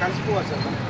కలిసిపోవచ్చు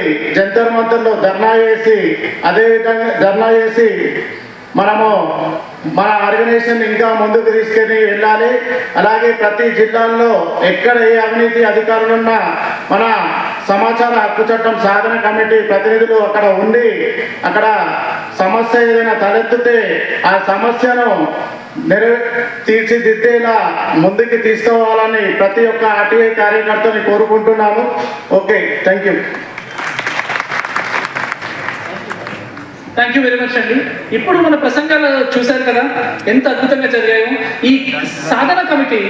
అది జంతర్ మంతర్లో ధర్నా చేసి అదేవిధంగా ధర్నా చేసి మనము మన ఆర్గనైజేషన్ ఇంకా ముందుకు తీసుకుని వెళ్ళాలి. అలాగే ప్రతి జిల్లాల్లో ఎక్కడ ఏ అవినీతి అధికారులు ఉన్నా మన సమాచార హక్కు చట్టం సాధన కమిటీ ప్రతినిధులు అక్కడ ఉండి అక్కడ సమస్య ఏదైనా తలెత్తితే ఆ సమస్యను నెరవే తీర్చిదిద్దేలా ముందుకు తీసుకోవాలని ప్రతి ఒక్క ఆర్టీఐ కార్యకర్తని కోరుకుంటున్నాను okay thank you thank you very much అండి ఇప్పుడు మన ప్రసంగాలు చూశారు కదా ఎంత అద్భుతంగా జరిగాయో. ఈ సాధన కమిటీ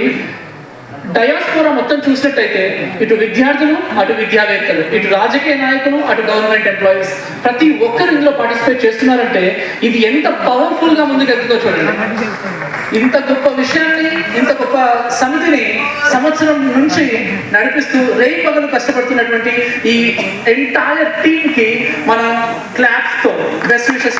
డయాస్పోరా మొత్తం చూసినట్టయితే ఇటు విద్యార్థులు అటు విద్యావేత్తలు ఇటు రాజకీయ నాయకులు అటు గవర్నమెంట్ ఎంప్లాయీస్ ప్రతి ఒక్కరు ఇందులో పార్టిసిపేట్ చేస్తున్నారంటే ఇది ఎంత పవర్ఫుల్గా ముందుకు ఎదుగుతో చూడండి. ఇంత గొప్ప విషయాన్ని ఇంత గొప్ప సమితిని సంవత్సరం నుంచి నడిపిస్తూ రేయి పగలు కష్టపడుతున్నటువంటి ఈ ఎంటైర్ టీమ్కి మనం క్లాప్స్తో బెస్ట్ విషెస్